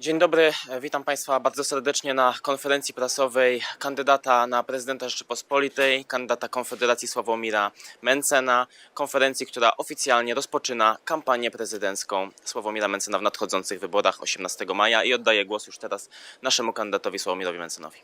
Dzień dobry, witam Państwa bardzo serdecznie na konferencji prasowej kandydata na prezydenta Rzeczypospolitej, kandydata Konfederacji Sławomira Mencena, konferencji, która oficjalnie rozpoczyna kampanię prezydencką Sławomira Mencena w nadchodzących wyborach 18 maja i oddaję głos już teraz naszemu kandydatowi Sławomirowi Mencenowi.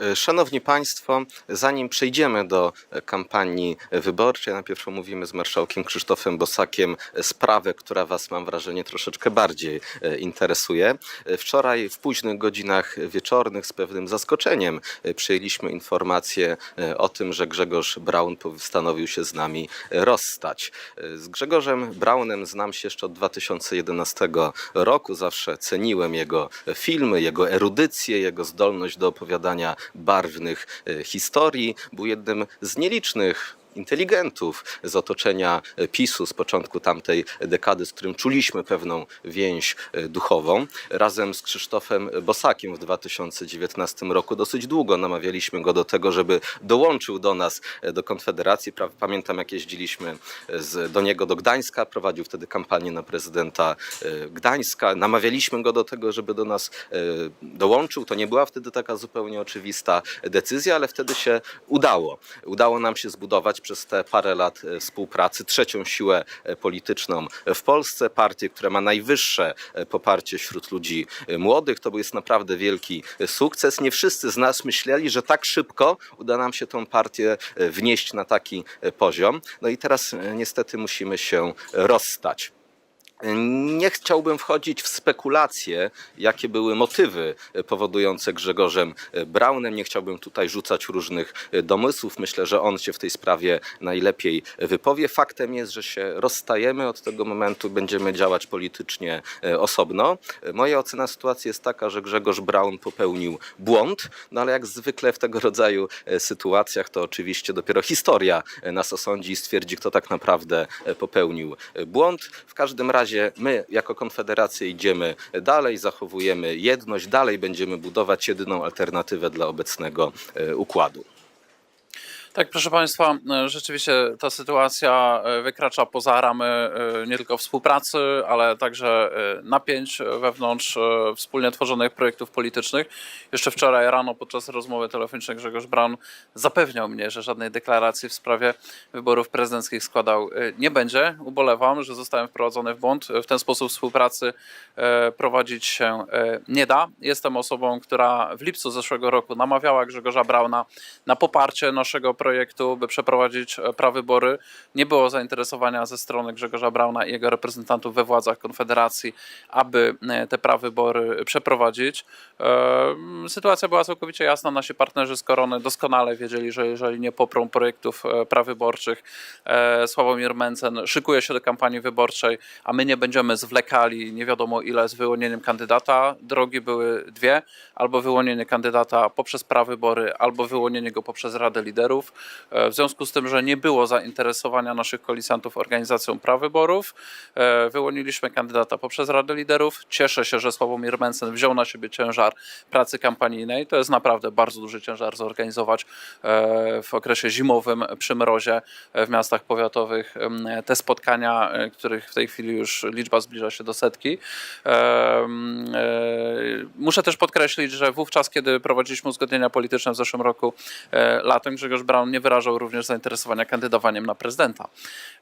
E, Szanowni Państwo, zanim przejdziemy do e, kampanii wyborczej, najpierw omówimy z marszałkiem Krzysztofem Bosakiem e, sprawę, która Was, mam wrażenie, troszeczkę bardziej interesuje. Wczoraj w późnych godzinach wieczornych z pewnym zaskoczeniem przyjęliśmy informację o tym, że Grzegorz Braun postanowił się z nami rozstać. Z Grzegorzem Braunem znam się jeszcze od 2011 roku. Zawsze ceniłem jego filmy, jego erudycję, jego zdolność do opowiadania barwnych e, historii. Był jednym z nielicznych inteligentów z otoczenia PiSu z początku tamtej dekady, z którym czuliśmy pewną więź e, duchową. Razem z Krzysztofem Bosakiem w 2019 roku dosyć długo namawialiśmy go do tego, żeby dołączył do nas e, do Konfederacji. Pamiętam, jak jeździliśmy e, z, do niego do Gdańska, prowadził wtedy kampanię na prezydenta Gdańska. Namawialiśmy go do tego, żeby do nas dołączył. To nie była wtedy taka zupełnie oczywista decyzja, ale wtedy się udało. Udało nam się zbudować przez te parę lat e, współpracy trzecią siłę e, polityczną w Polsce, partię, która ma najwyższe e, poparcie wśród ludzi młodych. To jest naprawdę wielki sukces. Nie wszyscy z nas myśleli, że tak szybko uda nam się tą partię wnieść na taki poziom. No i teraz niestety musimy się rozstać. Nie chciałbym wchodzić w spekulacje, jakie były motywy powodujące Grzegorzem Braunem. Nie chciałbym tutaj rzucać różnych domysłów. Myślę, że on się w tej sprawie najlepiej wypowie. Faktem jest, że się rozstajemy. Od tego momentu będziemy działać politycznie e, osobno. Moja ocena sytuacji jest taka, że Grzegorz Braun popełnił błąd, no ale jak zwykle w tego rodzaju e, sytuacjach, to oczywiście dopiero historia e, nas osądzi i stwierdzi, kto tak naprawdę popełnił błąd. W każdym razie my jako Konfederacja idziemy dalej, zachowujemy jedność, dalej będziemy budować jedyną alternatywę dla obecnego e, układu. Tak, proszę Państwa, e, rzeczywiście ta sytuacja e, wykracza poza ramy e, nie tylko współpracy, ale także napięć wewnątrz wspólnie tworzonych projektów politycznych. Jeszcze wczoraj rano podczas rozmowy telefonicznej Grzegorz Braun zapewniał mnie, że żadnej deklaracji w sprawie wyborów prezydenckich składał nie będzie. Ubolewam, że zostałem wprowadzony w błąd. W ten sposób współpracy prowadzić się nie da. Jestem osobą, która w lipcu zeszłego roku namawiała Grzegorza Brauna na poparcie naszego projektu, by przeprowadzić e, prawybory. Nie było zainteresowania ze strony Grzegorza Brauna i jego reprezentantów we władzach Konfederacji, aby e, te prawybory przeprowadzić. E, Sytuacja była całkowicie jasna. Nasi partnerzy z Korony doskonale wiedzieli, że jeżeli nie poprą projektów prawyborczych, Sławomir Mencen szykuje się do kampanii wyborczej, a my nie będziemy zwlekali nie wiadomo ile z wyłonieniem kandydata. Drogi były dwie, albo wyłonienie kandydata poprzez prawybory, albo wyłonienie go poprzez Radę Liderów. E, W związku z tym, że nie było zainteresowania naszych koalicjantów organizacją prawyborów, e, wyłoniliśmy kandydata poprzez Radę Liderów. Cieszę się, że Sławomir Mencen wziął na siebie ciężar pracy kampanijnej. To jest naprawdę bardzo duży ciężar zorganizować e, w okresie zimowym przy mrozie w miastach powiatowych te spotkania, których w tej chwili już liczba zbliża się do setki. Muszę też podkreślić, że wówczas, kiedy prowadziliśmy uzgodnienia polityczne w zeszłym roku latem, Grzegorz Braun nie wyrażał również zainteresowania kandydowaniem na prezydenta.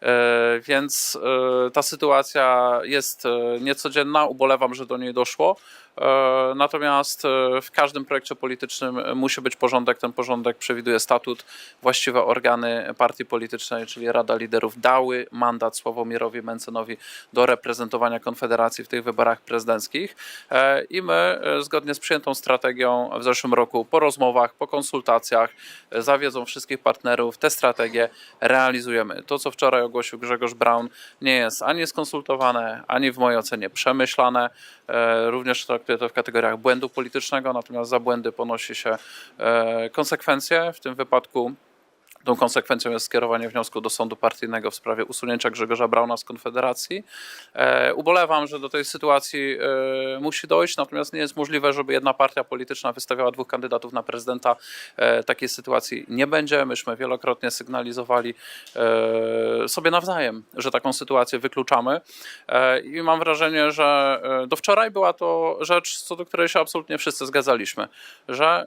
E, Więc e, ta sytuacja jest e, niecodzienna, ubolewam, że do niej doszło. E, Natomiast e, w każdym projekcie politycznym musi być porządek. Ten porządek przewiduje statut. Właściwe organy partii politycznej, czyli Rada Liderów, dały mandat Sławomirowi Mencenowi do reprezentowania Konfederacji w tych wyborach prezydenckich. E, I my, e, zgodnie z przyjętą strategią w zeszłym roku, po rozmowach, po konsultacjach, e, za wiedzą wszystkich partnerów, tę strategię realizujemy. To, co wczoraj ogłosił Grzegorz Braun, nie jest ani skonsultowane, ani w mojej ocenie przemyślane. E, Również traktuję to w kategoriach błędu politycznego, natomiast za błędy ponosi się e, konsekwencje. W tym wypadku Tą konsekwencją jest skierowanie wniosku do sądu partyjnego w sprawie usunięcia Grzegorza Brauna z Konfederacji. E, ubolewam, że do tej sytuacji e, musi dojść, natomiast nie jest możliwe, żeby jedna partia polityczna wystawiała dwóch kandydatów na prezydenta. E, takiej sytuacji nie będzie. Myśmy wielokrotnie sygnalizowali sobie nawzajem, że taką sytuację wykluczamy. I mam wrażenie, że do wczoraj była to rzecz, co do której się absolutnie wszyscy zgadzaliśmy, że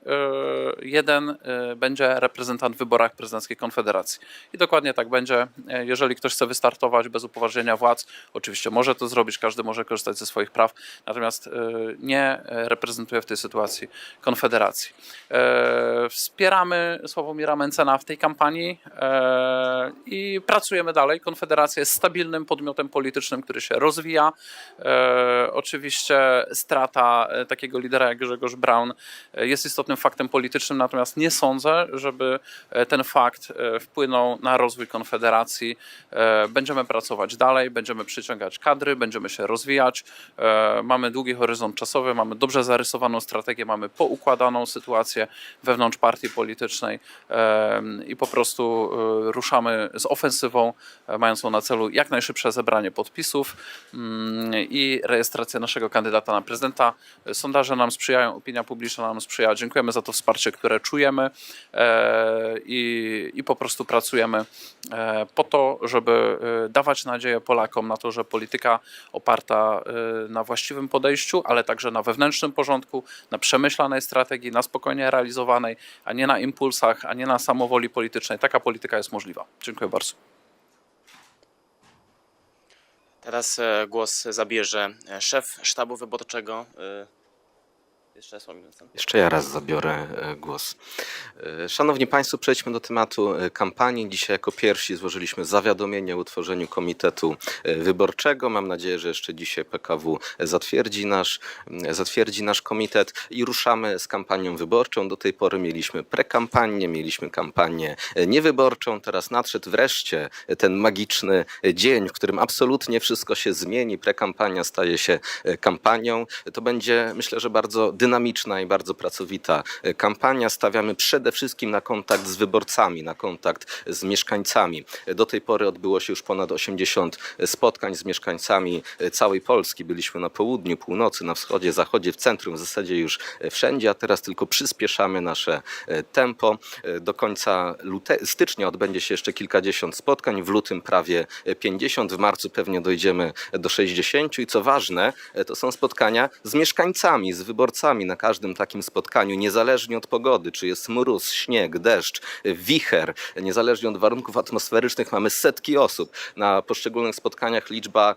jeden będzie reprezentant w wyborach prezydenckich Konfederacji. I dokładnie tak będzie. Jeżeli ktoś chce wystartować bez upoważnienia władz, oczywiście może to zrobić, każdy może korzystać ze swoich praw, natomiast e, nie reprezentuje w tej sytuacji Konfederacji. E, Wspieramy Sławomira Mencena w tej kampanii e, i pracujemy dalej. Konfederacja jest stabilnym podmiotem politycznym, który się rozwija. Oczywiście strata takiego lidera jak Grzegorz Braun e, jest istotnym faktem politycznym, natomiast nie sądzę, żeby ten fakt e, wpłynął na rozwój Konfederacji. E, Będziemy pracować dalej, będziemy przyciągać kadry, będziemy się rozwijać. E, Mamy długi horyzont czasowy, mamy dobrze zarysowaną strategię, mamy poukładaną sytuację wewnątrz partii politycznej i po prostu ruszamy z ofensywą mającą na celu jak najszybsze zebranie podpisów mm, i rejestrację naszego kandydata na prezydenta. Sondaże nam sprzyjają, opinia publiczna nam sprzyja. Dziękujemy za to wsparcie, które czujemy i, i po prostu pracujemy e, po to, żeby e, dawać nadzieję Polakom na to, że polityka oparta e, na właściwym podejściu, ale także na wewnętrznym porządku, na przemyślanej strategii, na spokojnie realizowanej, a nie na impulsach, a nie na samowoli politycznej. Taka polityka jest możliwa. Dziękuję bardzo. Teraz głos zabierze szef sztabu wyborczego. Jeszcze ja raz zabiorę e, głos. E, Szanowni Państwo, przejdźmy do tematu e, kampanii. Dzisiaj jako pierwsi złożyliśmy zawiadomienie o utworzeniu komitetu wyborczego. Mam nadzieję, że jeszcze dzisiaj PKW zatwierdzi nasz, zatwierdzi nasz komitet i ruszamy z kampanią wyborczą. Do tej pory mieliśmy prekampanię, mieliśmy kampanię niewyborczą. Teraz nadszedł wreszcie ten magiczny dzień, w którym absolutnie wszystko się zmieni. Prekampania staje się kampanią. To będzie, myślę, że bardzo dynamiczna i bardzo pracowita e, kampania. Stawiamy przede wszystkim na kontakt z wyborcami, na kontakt z mieszkańcami. E, Do tej pory odbyło się już ponad 80 spotkań z mieszkańcami e, całej Polski. Byliśmy na południu, północy, na wschodzie, zachodzie, w centrum, w zasadzie już e, wszędzie, a teraz tylko przyspieszamy nasze e, tempo. E, Do końca stycznia odbędzie się jeszcze kilkadziesiąt spotkań, w lutym prawie e, 50, w marcu pewnie dojdziemy do 60 i co ważne, e, to są spotkania z mieszkańcami, z wyborcami na każdym takim spotkaniu, niezależnie od pogody, czy jest mróz, śnieg, deszcz, wicher, niezależnie od warunków atmosferycznych, mamy setki osób. Na poszczególnych spotkaniach liczba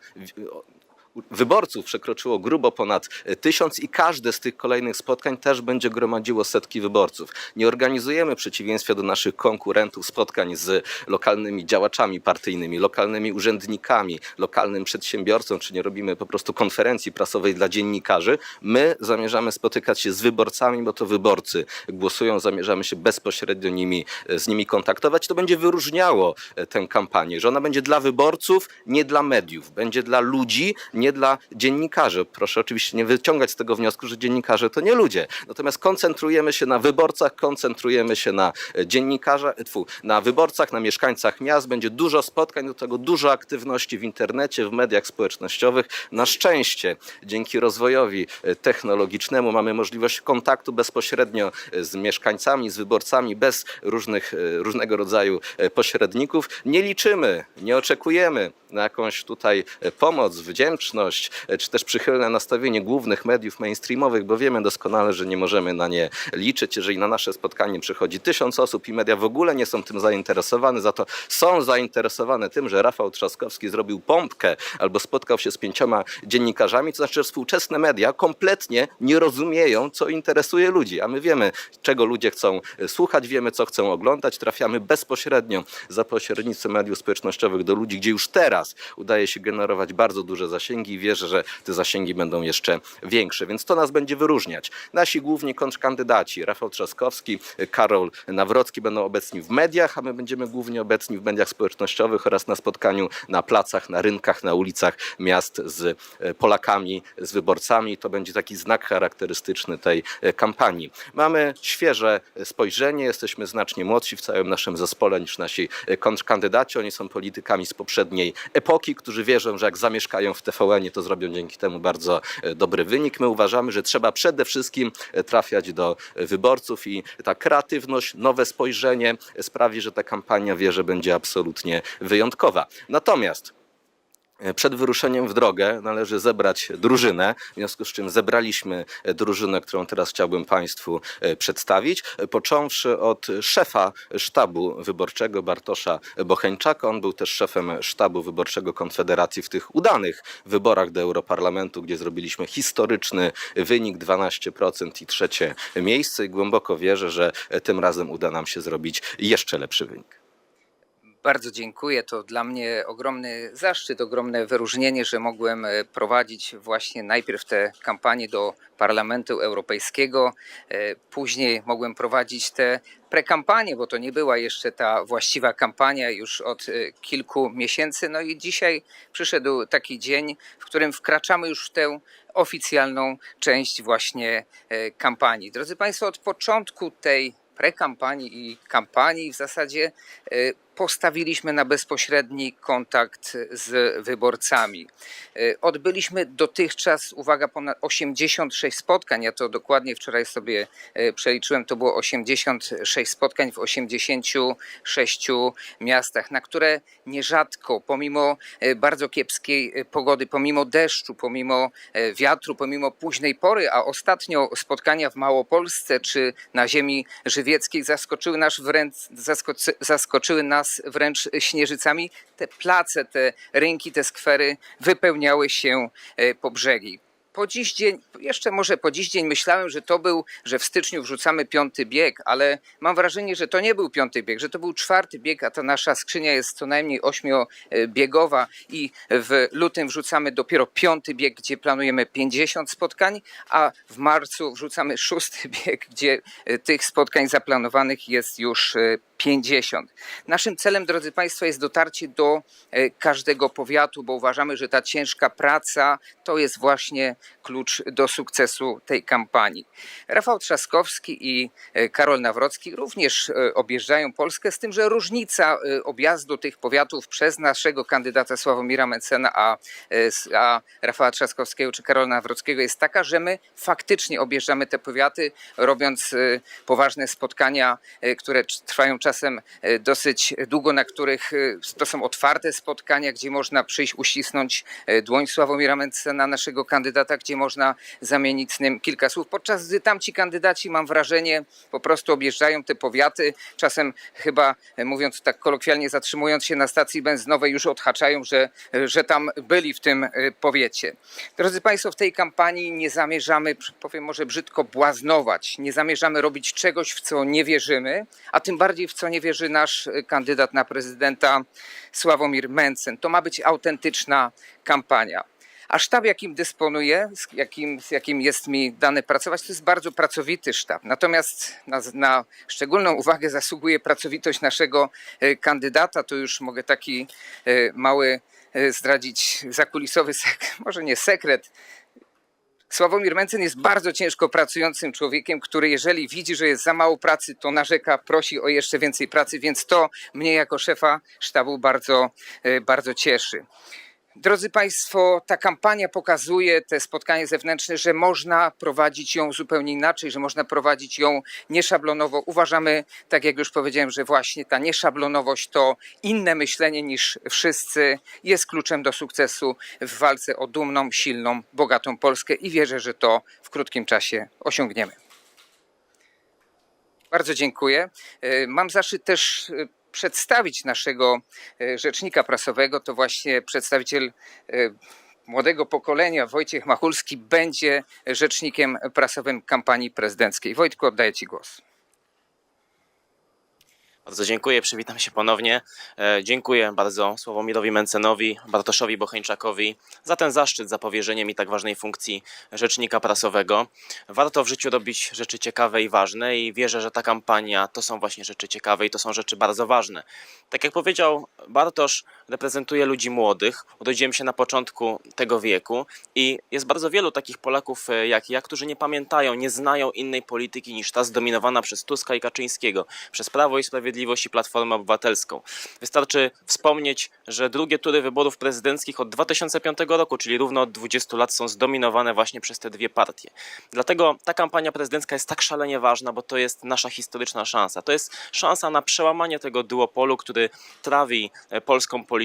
wyborców przekroczyło grubo ponad e, tysiąc i każde z tych kolejnych spotkań też będzie gromadziło setki wyborców. Nie organizujemy w przeciwieństwie do naszych konkurentów spotkań z lokalnymi działaczami partyjnymi, lokalnymi urzędnikami, lokalnym przedsiębiorcą, czy nie robimy po prostu konferencji prasowej dla dziennikarzy. My zamierzamy spotykać się z wyborcami, bo to wyborcy głosują, zamierzamy się bezpośrednio nimi, e, z nimi kontaktować. To będzie wyróżniało e, tę kampanię, że ona będzie dla wyborców, nie dla mediów, będzie dla ludzi, nie dla dziennikarzy. Proszę oczywiście nie wyciągać z tego wniosku, że dziennikarze to nie ludzie. Natomiast koncentrujemy się na wyborcach, koncentrujemy się na e, dziennikarzach, e, tfu, na wyborcach, na mieszkańcach miast. Będzie dużo spotkań, do tego dużo aktywności w internecie, w mediach społecznościowych. Na szczęście, dzięki rozwojowi e, technologicznemu mamy możliwość kontaktu bezpośrednio z mieszkańcami, z wyborcami, bez różnych, różnego rodzaju pośredników. Nie liczymy, nie oczekujemy na jakąś tutaj pomoc, wdzięczność, e, czy też przychylne nastawienie głównych mediów mainstreamowych, bo wiemy doskonale, że nie możemy na nie liczyć. Jeżeli na nasze spotkanie przychodzi tysiąc osób i media w ogóle nie są tym zainteresowane, za to są zainteresowane tym, że Rafał Trzaskowski zrobił pompkę albo spotkał się z pięcioma dziennikarzami, to znaczy, że współczesne media kompletnie nie rozumieją, co interesuje ludzi, a my wiemy, czego ludzie chcą e, słuchać, wiemy, co chcą oglądać, trafiamy bezpośrednio za pośrednictwem mediów społecznościowych do ludzi, gdzie już teraz udaje się generować bardzo duże zasięgi. Zasięgi i wierzę, że te zasięgi będą jeszcze większe, więc to nas będzie wyróżniać. Nasi główni kontrkandydaci, Rafał Trzaskowski, Karol Nawrocki będą obecni w mediach, a my będziemy głównie obecni w mediach społecznościowych oraz na spotkaniu na placach, na rynkach, na ulicach miast z e, Polakami, z wyborcami. To będzie taki znak charakterystyczny tej e, kampanii. Mamy świeże spojrzenie, jesteśmy znacznie młodsi w całym naszym zespole niż nasi e, kontrkandydaci. Oni są politykami z poprzedniej epoki, którzy wierzą, że jak zamieszkają w TVN, to zrobią dzięki temu bardzo e, dobry wynik. My uważamy, że trzeba przede wszystkim e, trafiać do wyborców i ta kreatywność, nowe spojrzenie sprawi, że ta kampania wierzę będzie absolutnie wyjątkowa. Natomiast przed wyruszeniem w drogę należy zebrać drużynę, w związku z czym zebraliśmy e, drużynę, którą teraz chciałbym Państwu e, przedstawić, e, począwszy od szefa sztabu wyborczego Bartosza Bocheńczaka. On był też szefem sztabu wyborczego Konfederacji w tych udanych wyborach do Europarlamentu, gdzie zrobiliśmy historyczny wynik 12% i trzecie miejsce i głęboko wierzę, że e, tym razem uda nam się zrobić jeszcze lepszy wynik. Bardzo dziękuję. To dla mnie ogromny zaszczyt, ogromne wyróżnienie, że mogłem e, prowadzić właśnie najpierw tę kampanię do Parlamentu Europejskiego, e, później mogłem prowadzić tę prekampanię, bo to nie była jeszcze ta właściwa kampania już od e, kilku miesięcy. No i dzisiaj przyszedł taki dzień, w którym wkraczamy już w tę oficjalną część właśnie kampanii. Drodzy Państwo, od początku tej prekampanii i kampanii w zasadzie postawiliśmy na bezpośredni kontakt z wyborcami. E, Odbyliśmy dotychczas, uwaga, ponad 86 spotkań. Ja to dokładnie wczoraj sobie e, przeliczyłem. To było 86 spotkań w 86 miastach, na które nierzadko, pomimo e, bardzo kiepskiej pogody, pomimo deszczu, pomimo wiatru, pomimo późnej pory, a ostatnio spotkania w Małopolsce czy na ziemi żywieckiej zaskoczyły, nas wręcz, zaskoczy, zaskoczyły nas wręcz śnieżycami. Te place, te rynki, te skwery wypełniały się e, po brzegi. Po dziś dzień, jeszcze może po dziś dzień myślałem, że to był, że w styczniu wrzucamy piąty bieg, ale mam wrażenie, że to nie był piąty bieg, że to był czwarty bieg, a ta nasza skrzynia jest co najmniej ośmiobiegowa i w lutym wrzucamy dopiero piąty bieg, gdzie planujemy 50 spotkań, a w marcu wrzucamy szósty bieg, gdzie e, tych spotkań zaplanowanych jest już e, 50. Naszym celem, drodzy Państwo, jest dotarcie do e, każdego powiatu, bo uważamy, że ta ciężka praca to jest właśnie klucz do sukcesu tej kampanii. Rafał Trzaskowski i e, Karol Nawrocki również e, objeżdżają Polskę, z tym, że różnica objazdu tych powiatów przez naszego kandydata Sławomira Mencena, a, a Rafała Trzaskowskiego czy Karola Nawrockiego jest taka, że my faktycznie objeżdżamy te powiaty, robiąc poważne spotkania, które trwają czasem e, dosyć długo, na których e, to są otwarte spotkania, gdzie można przyjść, uścisnąć e, dłoń Sławomira Mencena, naszego kandydata, gdzie można zamienić z nim kilka słów. Podczas gdy tamci kandydaci, mam wrażenie, po prostu objeżdżają te powiaty, czasem chyba, mówiąc tak kolokwialnie, zatrzymując się na stacji benzynowej, już odhaczają, że, że tam byli w tym powiecie. Drodzy Państwo, w tej kampanii nie zamierzamy, powiem może brzydko, błaznować. Nie zamierzamy robić czegoś, w co nie wierzymy, a tym bardziej w co nie wierzy nasz e, kandydat na prezydenta Sławomir Mencen. To ma być autentyczna kampania. A sztab, jakim dysponuję, z jakim, z jakim jest mi dane pracować, to jest bardzo pracowity sztab. Natomiast na, na szczególną uwagę zasługuje pracowitość naszego e, kandydata. Tu już mogę taki e, mały zdradzić zakulisowy może nie sekret. Sławomir Mencen jest bardzo ciężko pracującym człowiekiem, który jeżeli widzi, że jest za mało pracy, to narzeka, prosi o jeszcze więcej pracy, więc to mnie jako szefa sztabu bardzo, e, bardzo cieszy. Drodzy Państwo, ta kampania pokazuje, te spotkanie zewnętrzne, że można prowadzić ją zupełnie inaczej, że można prowadzić ją nieszablonowo. Uważamy, tak jak już powiedziałem, że właśnie ta nieszablonowość to inne myślenie niż wszyscy jest kluczem do sukcesu w walce o dumną, silną, bogatą Polskę i wierzę, że to w krótkim czasie osiągniemy. Bardzo dziękuję. E, Mam zaszczyt też e, przedstawić naszego e, rzecznika prasowego. To właśnie przedstawiciel e, młodego pokolenia, Wojciech Machulski, będzie rzecznikiem prasowym kampanii prezydenckiej. Wojtku, oddaję Ci głos. Bardzo dziękuję, przywitam się ponownie. E, Dziękuję bardzo Sławomirowi Mencenowi, Bartoszowi Bocheńczakowi za ten zaszczyt, za powierzenie mi tak ważnej funkcji rzecznika prasowego. Warto w życiu robić rzeczy ciekawe i ważne i wierzę, że ta kampania to są właśnie rzeczy ciekawe i to są rzeczy bardzo ważne. Tak jak powiedział Bartosz, reprezentuje ludzi młodych. Urodziłem się na początku tego wieku i jest bardzo wielu takich Polaków e, jak ja, którzy nie pamiętają, nie znają innej polityki niż ta zdominowana przez Tuska i Kaczyńskiego, przez Prawo i Sprawiedliwość i Platformę Obywatelską. Wystarczy wspomnieć, że drugie tury wyborów prezydenckich od 2005 roku, czyli równo od 20 lat, są zdominowane właśnie przez te dwie partie. Dlatego ta kampania prezydencka jest tak szalenie ważna, bo to jest nasza historyczna szansa. To jest szansa na przełamanie tego duopolu, który trawi e, polską politykę,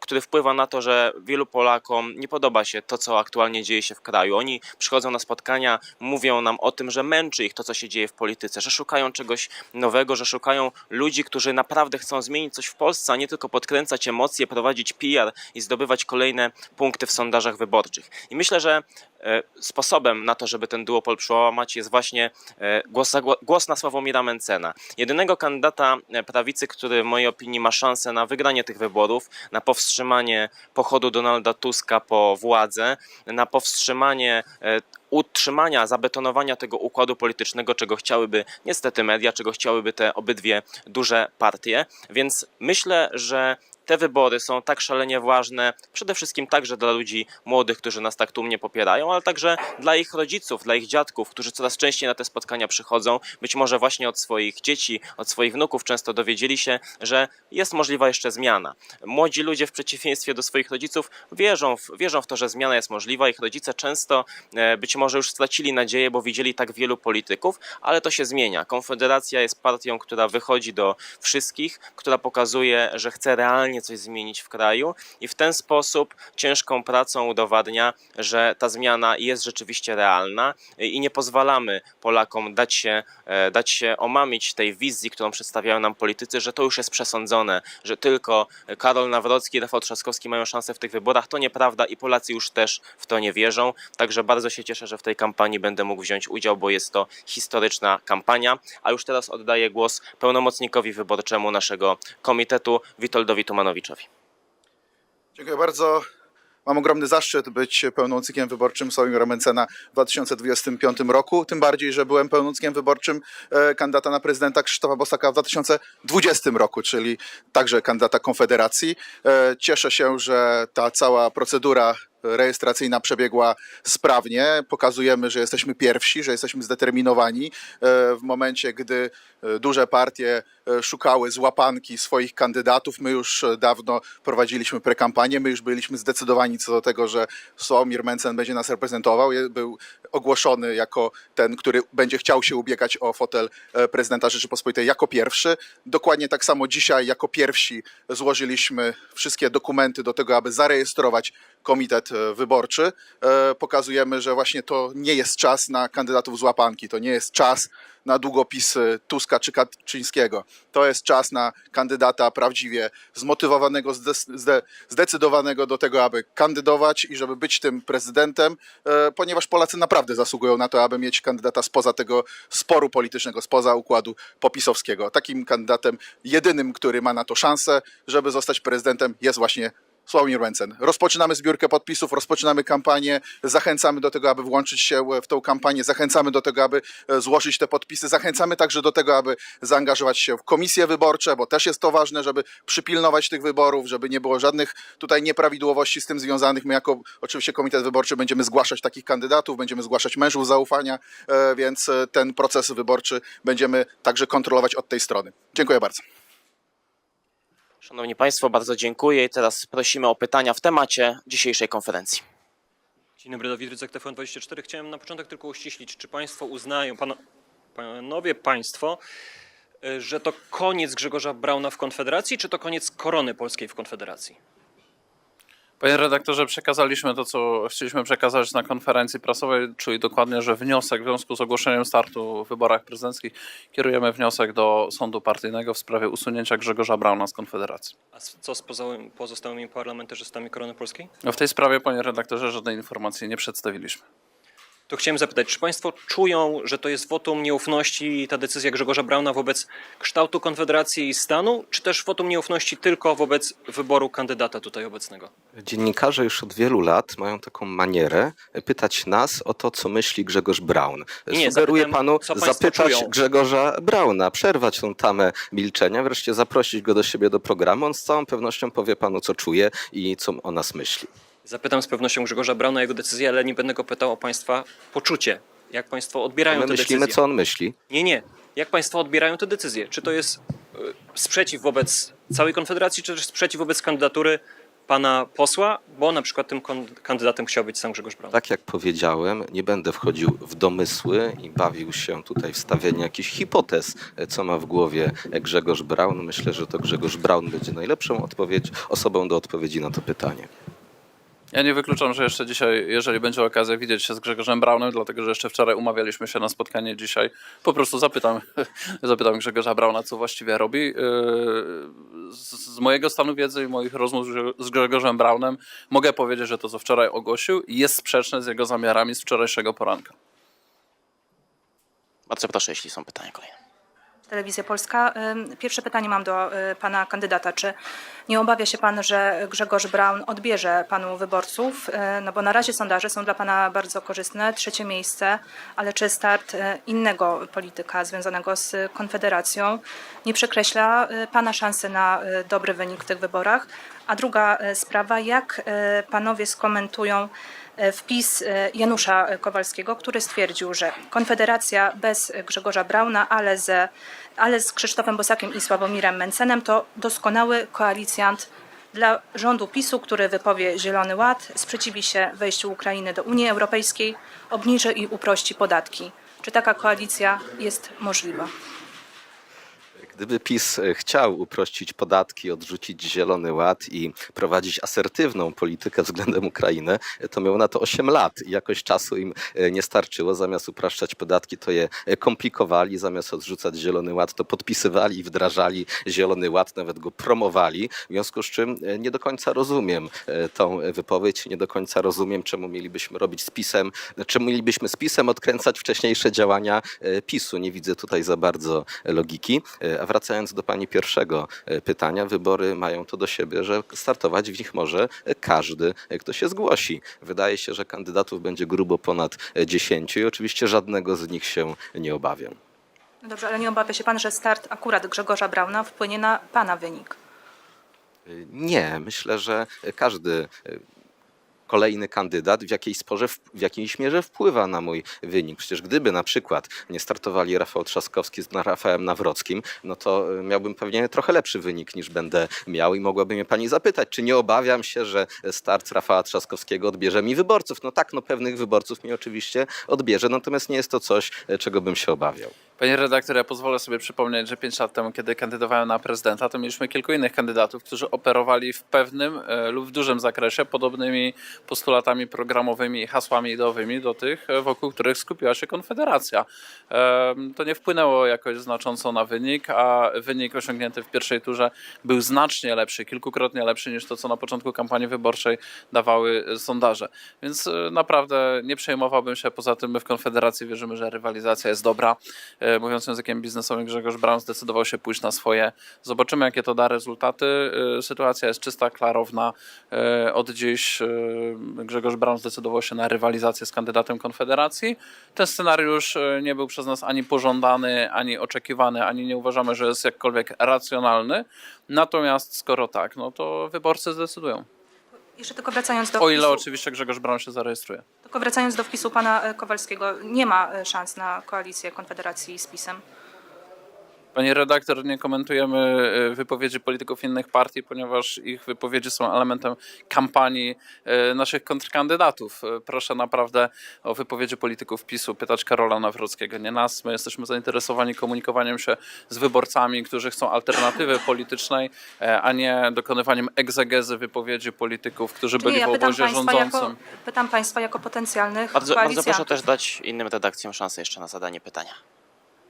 który wpływa na to, że wielu Polakom nie podoba się to, co aktualnie dzieje się w kraju. Oni przychodzą na spotkania, mówią nam o tym, że męczy ich to, co się dzieje w polityce, że szukają czegoś nowego, że szukają ludzi, którzy naprawdę chcą zmienić coś w Polsce, a nie tylko podkręcać emocje, prowadzić PR i zdobywać kolejne punkty w sondażach wyborczych. I myślę, że sposobem na to, żeby ten duopol przełamać jest właśnie e, głos, głos na Sławomira Mencena. Jedynego kandydata e, prawicy, który w mojej opinii ma szansę na wygranie tych wyborów, na powstrzymanie pochodu Donalda Tuska po władzę, na powstrzymanie e, utrzymania, zabetonowania tego układu politycznego, czego chciałyby niestety media, czego chciałyby te obydwie duże partie. Więc myślę, że te wybory są tak szalenie ważne, przede wszystkim także dla ludzi młodych, którzy nas tak tłumnie popierają, ale także dla ich rodziców, dla ich dziadków, którzy coraz częściej na te spotkania przychodzą. Być może właśnie od swoich dzieci, od swoich wnuków często dowiedzieli się, że jest możliwa jeszcze zmiana. Młodzi ludzie w przeciwieństwie do swoich rodziców wierzą w, wierzą w to, że zmiana jest możliwa. Ich rodzice często e, być może już stracili nadzieję, bo widzieli tak wielu polityków, ale to się zmienia. Konfederacja jest partią, która wychodzi do wszystkich, która pokazuje, że chce realnie coś zmienić w kraju i w ten sposób ciężką pracą udowadnia, że ta zmiana jest rzeczywiście realna i nie pozwalamy Polakom dać się, e, dać się omamić tej wizji, którą przedstawiają nam politycy, że to już jest przesądzone, że tylko Karol Nawrocki i Rafał Trzaskowski mają szansę w tych wyborach. To nieprawda i Polacy już też w to nie wierzą. Także bardzo się cieszę, że w tej kampanii będę mógł wziąć udział, bo jest to historyczna kampania. A już teraz oddaję głos pełnomocnikowi wyborczemu naszego komitetu, Witoldowi Dziękuję bardzo. Mam ogromny zaszczyt być pełnomocnikiem wyborczym Sławomira Mencena w 2025 roku. Tym bardziej, że byłem pełnomocnikiem wyborczym e, kandydata na prezydenta Krzysztofa Bosaka w 2020 roku, czyli także kandydata Konfederacji. E, Cieszę się, że ta cała procedura rejestracyjna przebiegła sprawnie. Pokazujemy, że jesteśmy pierwsi, że jesteśmy zdeterminowani. E, W momencie, gdy e, duże partie e, szukały złapanki swoich kandydatów, my już dawno prowadziliśmy prekampanię, my już byliśmy zdecydowani co do tego, że Sławomir Mencen będzie nas reprezentował. Był ogłoszony jako ten, który będzie chciał się ubiegać o fotel prezydenta Rzeczypospolitej jako pierwszy. Dokładnie tak samo dzisiaj jako pierwsi złożyliśmy wszystkie dokumenty do tego, aby zarejestrować komitet e, wyborczy. E, Pokazujemy, że właśnie to nie jest czas na kandydatów z łapanki, to nie jest czas na długopisy Tuska czy Kaczyńskiego. To jest czas na kandydata prawdziwie zmotywowanego, zde- zde- zdecydowanego do tego, aby kandydować i żeby być tym prezydentem, e, ponieważ Polacy naprawdę zasługują na to, aby mieć kandydata spoza tego sporu politycznego, spoza układu popisowskiego. Takim kandydatem jedynym, który ma na to szansę, żeby zostać prezydentem, jest właśnie Sławomir Mencen. Rozpoczynamy zbiórkę podpisów, rozpoczynamy kampanię, zachęcamy do tego, aby włączyć się w tą kampanię, zachęcamy do tego, aby e, złożyć te podpisy, zachęcamy także do tego, aby zaangażować się w komisje wyborcze, bo też jest to ważne, żeby przypilnować tych wyborów, żeby nie było żadnych tutaj nieprawidłowości z tym związanych. My jako oczywiście komitet wyborczy będziemy zgłaszać takich kandydatów, będziemy zgłaszać mężów zaufania, e, więc e, ten proces wyborczy będziemy także kontrolować od tej strony. Dziękuję bardzo. Szanowni Państwo, bardzo dziękuję i teraz prosimy o pytania w temacie dzisiejszej konferencji. Dzień dobry, Dawid Rydzyk, TVN24. Chciałem na początek tylko uściślić, czy Państwo uznają, pano, panowie Państwo, y, że to koniec Grzegorza Brauna w Konfederacji, czy to koniec korony polskiej w Konfederacji? Panie redaktorze, przekazaliśmy to, co chcieliśmy przekazać na konferencji prasowej, czyli dokładnie, że wniosek w związku z ogłoszeniem startu w wyborach prezydenckich kierujemy wniosek do sądu partyjnego w sprawie usunięcia Grzegorza Brauna z Konfederacji. A co z pozostałymi parlamentarzystami korony polskiej? No w tej sprawie, panie redaktorze, żadnej informacji nie przedstawiliśmy. To chciałem zapytać, czy Państwo czują, że to jest wotum nieufności ta decyzja Grzegorza Brauna wobec kształtu Konfederacji i stanu, czy też wotum nieufności tylko wobec wyboru kandydata tutaj obecnego? Dziennikarze już od wielu lat mają taką manierę pytać nas o to, co myśli Grzegorz Braun. Nie, Sugeruję zapytam, panu zapytać czują. Grzegorza Brauna, przerwać tą tamę milczenia, wreszcie zaprosić go do siebie do programu. On z całą pewnością powie panu, co czuje i co o nas myśli. Zapytam z pewnością Grzegorza Brauna jego decyzję, ale nie będę go pytał o Państwa poczucie. Jak Państwo odbierają My tę myślimy, decyzję? co on myśli. Nie, nie. Jak Państwo odbierają tę decyzję? Czy to jest y, sprzeciw wobec całej Konfederacji, czy też sprzeciw wobec kandydatury pana posła, bo na przykład tym kandydatem chciał być sam Grzegorz Braun? Tak jak powiedziałem, nie będę wchodził w domysły i bawił się tutaj w stawianie jakichś hipotez, co ma w głowie Grzegorz Braun. Myślę, że to Grzegorz Braun będzie najlepszą odpowiedź, osobą do odpowiedzi na to pytanie. Ja nie wykluczam, że jeszcze dzisiaj, jeżeli będzie okazja widzieć się z Grzegorzem Braunem, dlatego że jeszcze wczoraj umawialiśmy się na spotkanie dzisiaj, po prostu zapytam, zapytam Grzegorza Brauna, co właściwie robi. Yy, Z, mojego stanu wiedzy i moich rozmów z- z Grzegorzem Braunem mogę powiedzieć, że to, co wczoraj ogłosił, jest sprzeczne z jego zamiarami z wczorajszego poranka. Bardzo proszę, jeśli są pytania kolejne. Telewizja Polska. Pierwsze pytanie mam do y, pana kandydata. Czy nie obawia się pan, że Grzegorz Braun odbierze panu wyborców? Y, No bo na razie sondaże są dla pana bardzo korzystne, trzecie miejsce, ale czy start y, innego polityka związanego z Konfederacją nie przekreśla pana szansy na dobry wynik w tych wyborach? A druga sprawa, jak panowie skomentują e, wpis e, Janusza Kowalskiego, który stwierdził, że Konfederacja bez Grzegorza Brauna, ale, ze, ale z Krzysztofem Bosakiem i Sławomirem Mencenem to doskonały koalicjant dla rządu PiSu, który wypowie Zielony Ład, sprzeciwi się wejściu Ukrainy do Unii Europejskiej, obniży i uprości podatki. Czy taka koalicja jest możliwa? Gdyby PiS e, chciał uprościć podatki, odrzucić Zielony Ład i prowadzić asertywną politykę względem Ukrainy, e, to miał na to 8 lat i jakoś czasu im e, nie starczyło. Zamiast upraszczać podatki, to je komplikowali, zamiast odrzucać Zielony Ład, to podpisywali i wdrażali Zielony Ład, nawet go promowali. W związku z czym nie do końca rozumiem tą wypowiedź, nie do końca rozumiem, czemu mielibyśmy robić z PiSem, czemu mielibyśmy z PiSem odkręcać wcześniejsze działania PiSu. Nie widzę tutaj za bardzo logiki. E, wracając do pani pierwszego e, pytania, wybory mają to do siebie, że startować w nich może e, każdy, e, kto się zgłosi. Wydaje się, że kandydatów będzie grubo ponad e, 10 i oczywiście żadnego z nich się nie obawiam. No Dobrze, ale nie obawia się pan, że start akurat Grzegorza Brauna wpłynie na pana wynik? Nie, myślę, że każdy kolejny kandydat w jakiejś, sporze, w jakiejś mierze wpływa na mój wynik. Przecież gdyby na przykład nie startowali Rafał Trzaskowski z Rafałem Nawrockim, no to y, miałbym pewnie trochę lepszy wynik niż będę miał i mogłaby mnie pani zapytać, czy nie obawiam się, że start Rafała Trzaskowskiego odbierze mi wyborców. No tak, no pewnych wyborców mi oczywiście odbierze, natomiast nie jest to coś, y, czego bym się obawiał. Panie redaktor, ja pozwolę sobie przypomnieć, że 5 lat temu, kiedy kandydowałem na prezydenta, to mieliśmy kilku innych kandydatów, którzy operowali w pewnym e, lub w dużym zakresie podobnymi postulatami programowymi i hasłami ideowymi do tych, e, wokół których skupiła się Konfederacja. To nie wpłynęło jakoś znacząco na wynik, a wynik osiągnięty w pierwszej turze był znacznie lepszy, kilkukrotnie lepszy niż to, co na początku kampanii wyborczej dawały sondaże. Więc e, naprawdę nie przejmowałbym się. Poza tym my w Konfederacji wierzymy, że rywalizacja jest dobra. E, Mówiąc językiem biznesowym, Grzegorz Braun zdecydował się pójść na swoje. Zobaczymy, jakie to da rezultaty. E, Sytuacja jest czysta, klarowna. E, Od dziś Grzegorz Braun zdecydował się na rywalizację z kandydatem Konfederacji. Ten scenariusz nie był przez nas ani pożądany, ani oczekiwany, ani nie uważamy, że jest jakkolwiek racjonalny. Natomiast skoro tak, no to wyborcy zdecydują. Jeszcze tylko wracając do O ile wpisu- oczywiście Grzegorz Braun się zarejestruje. Tylko wracając do wpisu pana e, Kowalskiego, nie ma e, szans na koalicję Konfederacji z PiSem. Panie redaktor, nie komentujemy e, wypowiedzi polityków innych partii, ponieważ ich wypowiedzi są elementem kampanii e, naszych kontrkandydatów. E, Proszę naprawdę o wypowiedzi polityków PiSu pytać Karola Nawrockiego, nie nas. My jesteśmy zainteresowani komunikowaniem się z wyborcami, którzy chcą alternatywy politycznej, a nie dokonywaniem egzegezy wypowiedzi polityków, którzy byli ja w obozie państwa, rządzącym. jako, pytam państwa jako potencjalnych Bardzo, bardzo proszę też dać innym redakcjom szansę jeszcze na zadanie pytania.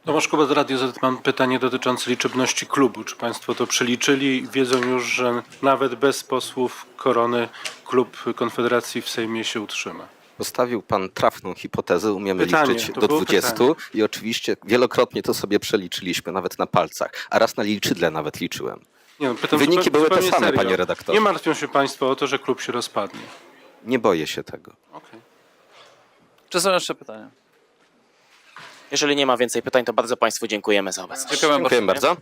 Tomasz Kuba z Radio Z. Mam pytanie dotyczące liczebności klubu. Czy Państwo to przeliczyli? Wiedzą już, że nawet bez posłów Korony klub Konfederacji w Sejmie się utrzyma. Postawił pan trafną hipotezę, umiemy Pytanie, liczyć do było 20 pytanie. i oczywiście wielokrotnie to sobie przeliczyliśmy, nawet na palcach, a raz na liczydle nawet liczyłem. Nie, no, pytam Wyniki były te same, serio. panie redaktorze. Nie martwią się państwo o to, że klub się rozpadnie. Nie boję się tego. Okej. Czy są jeszcze pytania? Jeżeli nie ma więcej pytań, to bardzo Państwu dziękujemy za obecność. Dziękujemy Dziękuję bardzo.